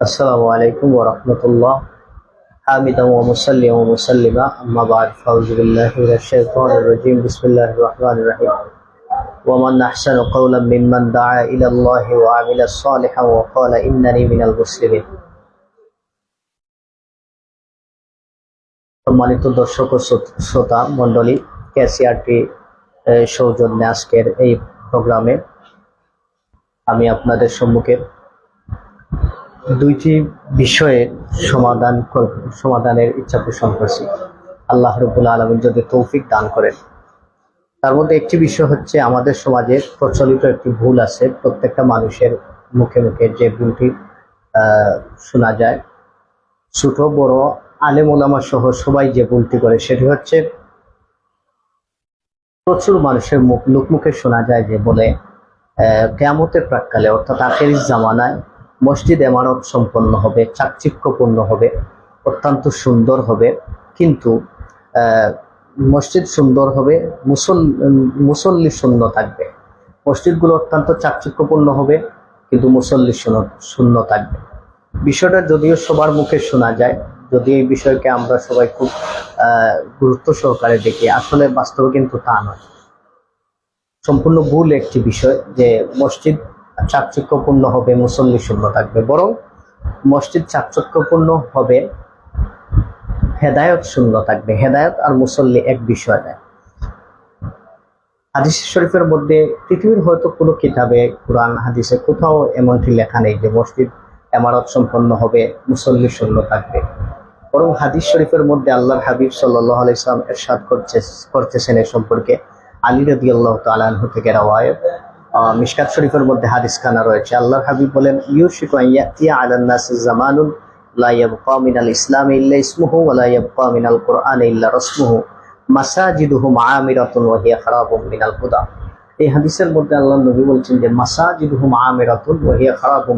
السلام عليكم ورحمة الله حامدا ومصليا ومسلما أما بعد فأعوذ بالله من الشيطان الرجيم بسم الله الرحمن الرحيم ومن أحسن قولا ممن دعا إلى الله وعمل صالحا وقال إنني من المسلمين সম্মানিত দর্শক ও শ্রোত- শ্রোতা মণ্ডলী ক্যাসিআরটি সৌজন্যে আজকের এই প্রোগ্রামে আমি আপনাদের সম্মুখে দুইটি বিষয়ে সমাধান সমাধানের ইচ্ছা পোষণ করছি। আল্লাহ রবুল্লা আলমিন যদি তৌফিক দান করেন। তার মধ্যে একটি বিষয় হচ্ছে আমাদের সমাজে প্রচলিত একটি ভুল আছে। প্রত্যেকটা মানুষের মুখে মুখে যে ভুলটি শোনা যায়। ছোট, বড়, আলেম ওলামা সহ সবাই যে ভুলটি করে, সেটি হচ্ছে প্রচুর মানুষের মুখ, লোকমুখে শোনা যায় যে বলে কেয়ামতের প্রাককালে, অর্থাৎ আখের জামানায় মসজিদ এমানত সম্পন্ন হবে, চাকচিক্যপূর্ণ হবে, অত্যন্ত সুন্দর হবে। কিন্তু মসজিদ সুন্দর হবে, মুসল, মুসল্লি শূন্য থাকবে। মসজিদগুলো অত্যন্ত চাকচিক্যপূর্ণ হবে, কিন্তু মুসল্লি শূন্য থাকবে। বিষয়টা যদিও সবার মুখে শোনা যায়, যদি এই বিষয়কে আমরা সবাই খুব গুরুত্ব সহকারে দেখি, আসলে বাস্তবে কিন্তু তা নয়। সম্পূর্ণ ভুল একটি বিষয় যে মসজিদ চাকচক্যপূর্ণ হবে, মুসল্লি শূন্য থাকবে। বরং মসজিদ চাকচক্যপূর্ণ হবে, হেদায়ত শূন্য থাকবে। হেদায়ত আর মুসল্লি এক বিষয় নয়। হাদিস শরীফের মধ্যে পৃথিবীর হয়তো কোনো কিতাবে, কোরআন, হাদিসে কোথাও এমনটি লেখা নেই যে মসজিদ এমারত সম্পন্ন হবে, মুসল্লি শূন্য থাকবে। বরং হাদিস শরীফের মধ্যে আল্লাহর হাবিব সাল্লাহ আলাইসলাম এরশাদ করছে করতেছেন এ সম্পর্কে আলী রদি আল্লাহ তালাহু থেকে রাওয়ায়ত। মিশকাত শরীফের মধ্যে হাদিস খানা রয়েছে। আল্লাহর হাবিব বলেন ইসলাম মিনাল মিনাল হুদা। এই হাদিসের মধ্যে আল্লাহ নবী বলছেন যে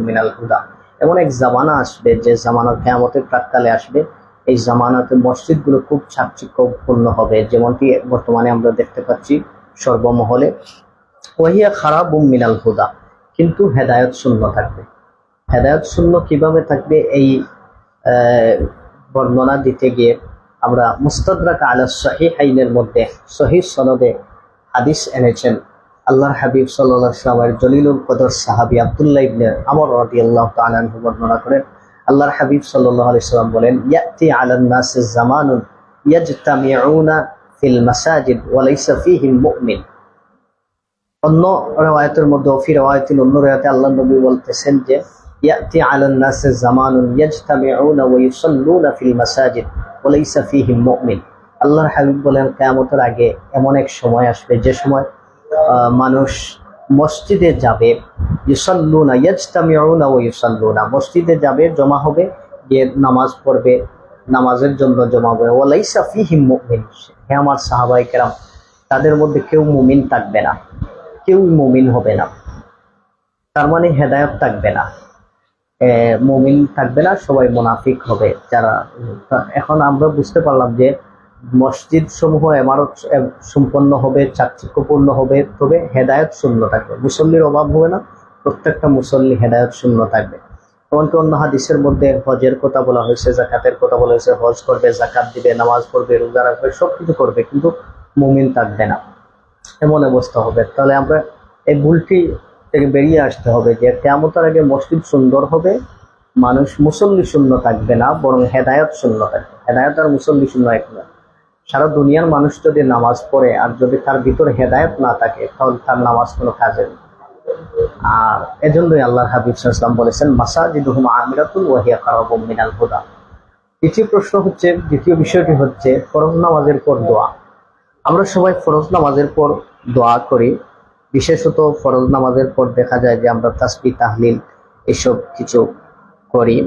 মিনাল হুদা। এমন এক জামানা আসবে, যে জামানা কিয়ামতের প্রাককালে আসবে। এই জামানাতে মসজিদগুলো খুব চাকচিক্যপূর্ণ হবে। যেমনটি বর্তমানে আমরা দেখতে পাচ্ছি সর্বমহলে। ওহিয়া খারাপ মিনাল হুদা। কিন্তু হেদায়ত শূন্য থাকবে। হেদায়ত শূন্য কীভাবে থাকবে? এই বর্ণনা দিতে গিয়ে আমরা মুস্তাদরাক আলা সহিহ আইনের মধ্যে সহি সনদে হাদিস এনেছেন। আল্লাহর হাবিব সাল্লাহ সাল্লামের জলিলুল কদর সাহাবি আবদুল্লাহ ইবনে আমর রাদিয়াল্লাহু তাআলা আনহু বর্ণনা করেন। আল্লাহর হাবিব সাল্লাল্লাহু আলাইহি সাল্লাম বলেন, ইয়াতি আলান নাস জামানুন ইয়াজতামিউনা ফিল মাসাজিদ ওয়া লাইসা ফীহিম মুমিন। অন্য রওয়ায়াতের মধ্যে ফি রওয়ায়াতিন অন্য রওয়ায়াতে আল্লাহ নবী বলতেছেন যে, ইয়াতি আলান নাস জামানুন ইয়াজতামিউনা ওয়া ইউসাল্লুনা ফিল মাসাজিদ ওয়া লাইসা আল্লাহর হাবিব বলেন, কিয়ামতের আগে এমন এক সময় আসবে, যে সময় মানুষ মসজিদে যাবে, ইউসাল্লুনা, ইয়াজতামিউনা ওয়া ইউসাল্লুনা। মসজিদে যাবে, জমা হবে, গিয়ে নামাজ পড়বে, নামাজের জন্য জমা হবে। ওয়ালাইসা ফিহিম মুমিন। হে আমার সাহাবাই কেরাম, তাদের মধ্যে কেউ মুমিন থাকবে না। কেউ মুমিন হবে না। তার মানে হেদায়ত থাকবে না। মুমিন থাকবে না, সবাই মুনাফিক হবে। যারা, এখন আমরা বুঝতে পারলাম যে মসজিদ সমূহ এমারত সম্পন্ন হবে, চাকচিক্যপূর্ণ হবে, তবে হেদায়ত শূন্য থাকবে। মুসল্লির অভাব হবে না, প্রত্যেকটা মুসল্লি হেদায়ত শূন্য থাকবে। এমনকি অন্য হাদিসের মধ্যে হজের কথা বলা হয়েছে, জাকাতের কথা বলা হয়েছে, হজ করবে, জাকাত দিবে, নামাজ পড়বে, রোজা রাখবে সব কিছু করবে, কিন্তু মুমিন থাকবে না। এমন অবস্থা হবে। তাহলে আমরা এই ভুলটি থেকে বেরিয়ে আসতে হবে যে কেমতার আগে মসজিদ সুন্দর হবে, মানুষ মুসল্লি শূন্য থাকবে না, বরং হেদায়ত শূন্য থাকবে। হেদায়ত আর মুসল্লি শূন্য এক না। সারা দুনিয়ার মানুষ যদি নামাজ পড়ে আর যদি তার ভিতরে হেদায়ত না থাকে, তাহলে তার নামাজ কোনো কাজে আর এজন্যই আল্লাহ হাবিব সাল্লাম বলেছেন, মাসাজিদুহুম আমিরাতুল ওয়াহিয়া কারাবুম মিনাল হুদা। দ্বিতীয় প্রশ্ন হচ্ছে, দ্বিতীয় বিষয়টি হচ্ছে ফরজ নামাজের পর দোয়া। আমরা সবাই ফরজ নামাজের পর দোয়া করি। বিশেষত ফরজ নামাজের পর দেখা যায় যে আমরা তাসবি তাহলিল এসব কিছু করি।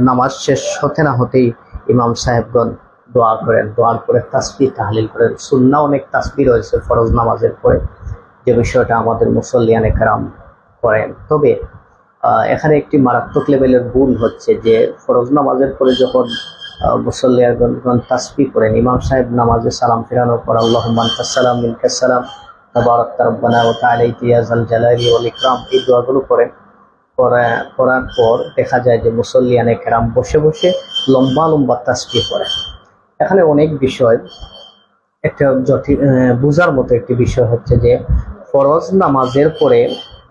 নামাজ শেষ হতে না হতেই ইমাম সাহেবগণ দোয়া করেন। দোয়ার পরে তাসবি তাহলিল করেন। সুন্না অনেক তাসবি রয়েছে ফরজ নামাজের পরে। যে বিষয়টা আমাদের মুসল্লিয়ানে কারাম করেন। তবে এখানে একটি মারাত্মক লেভেলের ভুল হচ্ছে যে ফরজ নামাজের পরে যখন মুসল্লিয়াগণ তাসবি করেন ইমাম সাহেব নামাজে সালাম ফেরানোর পর আল্লাহ সালাম মিনকাসালাম তাবারক করেন করার পর দেখা যায় যে বসে বসে লম্বা লম্বা তাসবি করে এখানে অনেক বিষয়, একটা জটিল বোঝার মতো একটি বিষয় হচ্ছে যে ফরজ নামাজের পরে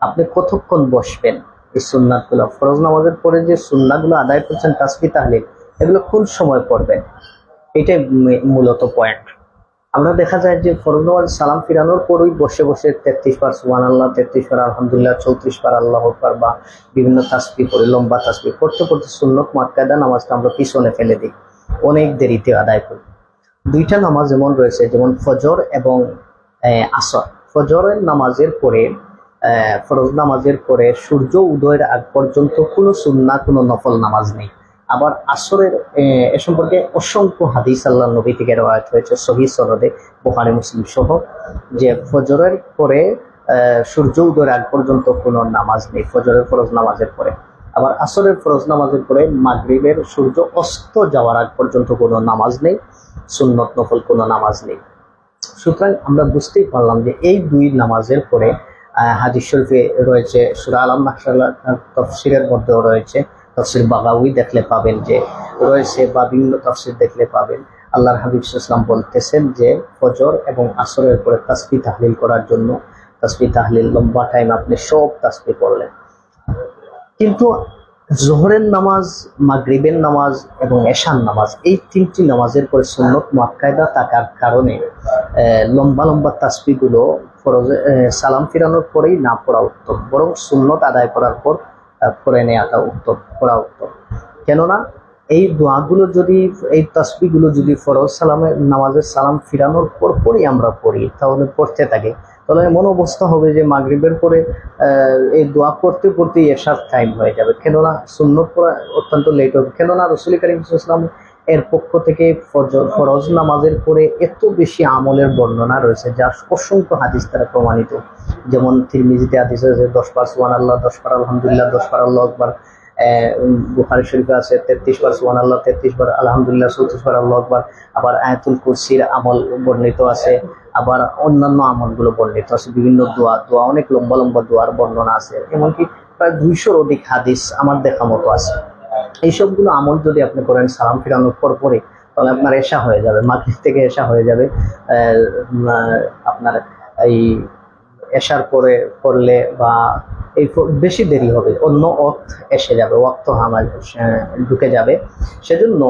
আপনি কতক্ষণ বসবেন? এই সুন্নাতগুলো, ফরজ নামাজের পরে যে সুন্নাগুলো আদায় করছেন তাসবি তাহলে এগুলো কোন সময় পড়বেন এটাই মূলত পয়েন্ট আমরা দেখা যায় যে ফরজ সালাম ফিরানোর পরই বসে বসে তেত্রিশ বার সুবান আল্লাহ তেত্রিশ বার আলহামদুলিল্লাহ, চৌত্রিশ বার আল্লাহ আকবার বা বিভিন্ন তাসবি পড়ে, লম্বা তাসবি পড়তে পড়তে সুন্নত মাতকায়দা নামাজটা আমরা পিছনে ফেলে দিই। অনেক দেরিতে আদায় করি। দুইটা নামাজ যেমন রয়েছে, যেমন ফজর এবং আসর। ফজরের নামাজের পরে ফরজ নামাজের পরে সূর্য উদয়ের আগ পর্যন্ত কোনো সুন্না কোনো নফল নামাজ নেই। আবার আসরের, এ সম্পর্কে অসংখ্য হাদিস আল্লাহ নবী থেকে রওয়ায়ত হয়েছে সহি সনদে, বোখারি, মুসলিম সহ, যে ফজরের পরে সূর্য উদয়ের আগ পর্যন্ত কোনো নামাজ নেই, ফজরের ফরজ নামাজের পরে। আবার আসরের ফরজ নামাজের পরে মাগরিবের সূর্য অস্ত যাওয়ার আগ পর্যন্ত কোনো নামাজ নেই, সুন্নত নফল কোনো নামাজ নেই। সুতরাং আমরা বুঝতেই পারলাম যে এই দুই নামাজের পরে হাদিস শরীফে রয়েছে, সুরা আলম মাসাল্লাহ তফসিরের মধ্যেও রয়েছে তফসির বাগাউই দেখলে পাবেন যে রয়েছে বা বিভিন্ন তফসির দেখলে পাবেন। আল্লাহর হাবিব ইসলাম বলতেছেন যে ফজর এবং আসরের পরে তাসবি তাহলিল করার জন্য তাসবি তাহলিল লম্বা টাইম আপনি সব তাসবি পড়লেন। কিন্তু জোহরের নামাজ, মাগরিবের নামাজ এবং এশান নামাজ, এই তিনটি নামাজের পরে সুন্নত মাক্কায়দা থাকার কারণে লম্বা লম্বা তাসবিগুলো ফরজে সালাম ফিরানোর পরেই না পড়া উত্তম। বরং সুন্নত আদায় করার পর পড়ে নেওয়াটা উত্তম, পড়া উত্তম। কেননা এই দোয়াগুলো যদি, এই তসবিগুলো যদি ফরজ সালামের নামাজের সালাম ফিরানোর পর পরই আমরা পড়ি, তাহলে পড়তে থাকে। তাহলে এমন অবস্থা হবে যে মাগরিবের পরে এই দোয়া পড়তে পড়তেই এসার টাইম হয়ে যাবে। কেননা সুন্দর পড়া অত্যন্ত লেট হবে। কেননা রসুল করিম ইসলাম এর পক্ষ থেকে ফরজ নামাজের পরে এত বেশি আমলের বর্ণনা রয়েছে যা অসংখ্য হাদিস দ্বারা প্রমাণিত। যেমন তিরমিজিতে হাদিস আছে দশ বার সুবান আল্লাহ দশ বার আলহামদুলিল্লাহ, দশ বার আল্লাহ আকবার। বুখারি শরীফে আছে, তেত্রিশ বার সুবান আল্লাহ তেত্রিশ বার আলহামদুলিল্লাহ, চৌত্রিশ বার আল্লাহ আকবার। আবার আয়াতুল কুরসির আমল বর্ণিত আছে, আবার অন্যান্য আমলগুলো বর্ণিত আছে, বিভিন্ন দোয়া দোয়া, অনেক লম্বা লম্বা দোয়ার বর্ণনা আছে, এমনকি প্রায় দুইশোর অধিক হাদিস আমার দেখা মতো আছে। এইসবগুলো আমল যদি আপনি করেন, সালাম ফিরানোর পর পরে, তাহলে আপনার এসা হয়ে যাবে, মাগরিব থেকে এসা হয়ে যাবে। আপনার এই এসার পরে পড়লে বা এই বেশি দেরি হবে, অন্য অর্থ এসে যাবে, ওয়াক্ত আমার ঢুকে যাবে। সেজন্য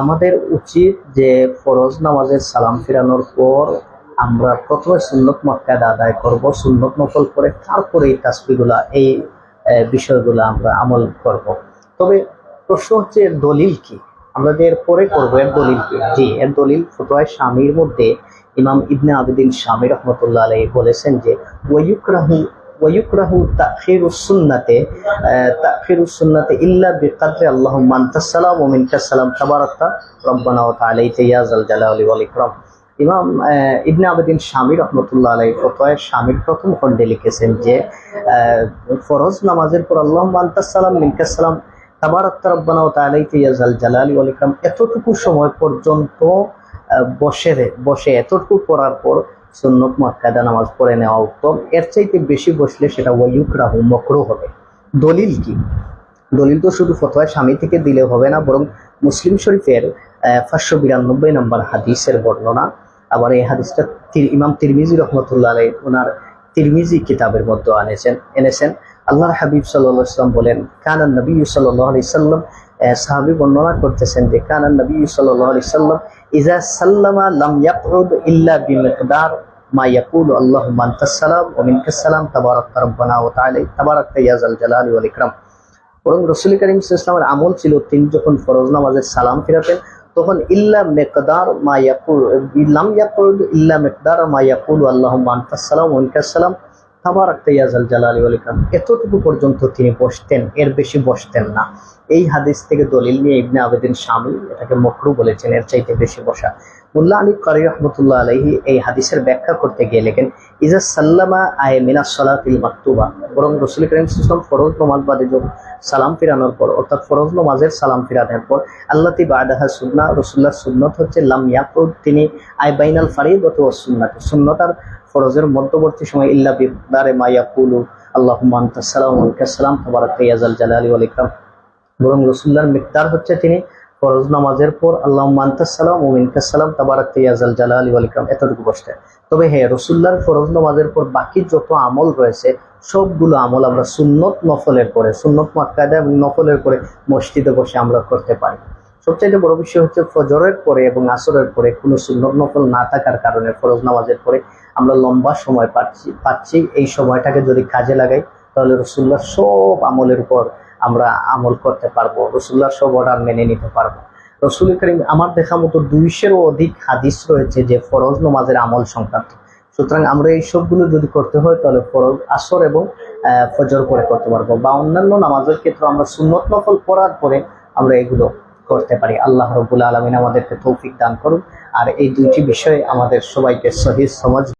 আমাদের উচিত যে ফরজ নামাজের সালাম ফিরানোর পর আমরা প্রথমে সুন্নত মক্কাদ আদায় করব, সুন্নত নকল করে তারপরে এই তাসবিগুলা এই বিষয়গুলো আমরা আমল করব। তবে প্রশ্ন হচ্ছে এর দলিল কি? আমরা যে পরে করব এর দলিল জি এর দলিল ফতোয় স্বামীর মধ্যে ইমাম ইবনে আবেদিন স্বামী রহমতুল্লাহ আলাই বলেছেন যে ওয়ুকরাহু ওয়ুকরাহু তাখিরুস সুন্নাতে আহ, তাখিরুস সুন্নাতে ইল্লা বিকাদরি আল্লাহুম্মা আনতাস সালাম ওয়া মিনকাস সালাম তাবারাকতা রব্বানা ওয়া তাআলা ইয়া জাল ওয়াল ইকরাম। ইমাম ইবনে আবেদিন স্বামী রহমতুল্লাহ আলাই স্বামীর প্রথম খণ্ডে লিখেছেন যে ফরজ নামাজের পর আল্লাহ আনতাস সালাম মিনকাস সালাম এতটুকু সময় পর্যন্ত বসে বসে এতটুকু পড়ার পর সুন্নত মাক্কাদা নামাজ পড়ে নেওয়া উত্তম। এর চাইতে বেশি বসলে সেটা ওয়াইউক রাহু মকরু হবে। দলিল কি? দলিল তো শুধু ফতোয়া স্বামী থেকে দিলে হবে না, বরং মুসলিম শরীফের পাঁচশো বিরানব্বই নম্বর হাদিসের বর্ণনা। আবার এই হাদিসটা ইমাম তিরমিজি রহমতুল্লাহ আলাই ওনার তিরমিজি কিতাবের মধ্যে আনেছেন এনেছেন। আল্লাহর হাবিব সাল্লাহ বলেন কানান নবী আলি সাল্লাম সাহাবি বর্ণনা করতেছেন যে কানান নবী সাল্লাহ আলি সাল্লাম ইজা সাল্লামা লাম আল্লাহ মান্তাসালাম ও ইয়াজাল জালালি ওয়াল ইকরাম। রসুল করিম ইসলামের আমল ছিল তিনি যখন ফরজ নামাজের সালাম ফিরাতেন, তখন ইল্লা মেকদার মা ইয়াকুল ইয়াকুল ইল্লা মেকদার মা ইয়াকুল আল্লাহ মান্তাসালাম ও মিনকাসালাম তাবারাক ইয়াজাল জালালি ইকরাম, এতটুকু পর্যন্ত তিনি বসতেন, এর বেশি বসতেন না। এই হাদিস থেকে দলিল নিয়ে ইবনে আবেদিন স্বামী এটাকে মকরু বলেছেন, এর চাইতে বেশি বসা। মুল্লা আলী রহমতুল্লাহ আলহি এই হাদিসের ব্যাখ্যা করতে গিয়ে লেখেন, ইজা সাল্লামা আয় মিনা মাকতুবা। বরং রসুল করিম নমাজ বাদে সালাম ফিরানোর পর, অর্থাৎ ফরজ নমাজের সালাম ফিরানোর পর আল্লাহ তি বাদাহা সুন্না রসুল্লাহ সুন্নত হচ্ছে লাম ইয়াকুদ, তিনি আই বাইনাল ফারিদ অথবা সুন্নাত। সুন্নত আর ফরজের মধ্যবর্তী সময় ইল্লা বিদারে মা ইয়াকুলু আল্লাহ সালাম সালাম তবারক ইয়াজাল জালালি ওয়াল বরং রসুল্লাহর মিকদার হচ্ছে তিনি ফরজ নামাজের পর আল্লাহ মান্তাসালাম ও মিনকাসালাম ইয়াজাল জালালি ওয়াল ইকরাম, এতটুকু বসতে তবে হ্যাঁ রসুল্লাহর ফরজ নামাজের পর বাকি যত আমল রয়েছে, সবগুলো আমল আমরা সুন্নত নফলের পরে সুন্নত মাক্কাদা এবং নফলের পরে মসজিদে বসে আমরা করতে পারি। সবচাইতে বড় বিষয় হচ্ছে ফজরের পরে এবং আসরের পরে কোনো সুন্নত নফল না থাকার কারণে ফরজ নামাজের পরে আমরা লম্বা সময় পাচ্ছি পাচ্ছি। এই সময়টাকে যদি কাজে লাগাই, তাহলে রসুল্লাহ সব আমলের উপর আমরা আমল করতে পারব রসুল্লাহ সব অর্ডার মেনে নিতে পারব। রসুল করিম আমার দেখা মতো দুইশেরও অধিক হাদিস রয়েছে যে ফরজ নমাজের আমল সংক্রান্ত। সুতরাং আমরা এই সবগুলো যদি করতে হয়, তাহলে ফরজ, আসর এবং ফজর করে করতে পারব বা অন্যান্য নামাজের ক্ষেত্রে আমরা সুন্নত নফল পড়ার পরে আমরা এগুলো করতে পারি। আল্লাহ রবুল আলমিন আমাদেরকে তৌফিক দান করুন। আর এই দুইটি বিষয়ে আমাদের সবাইকে সহি সমাজ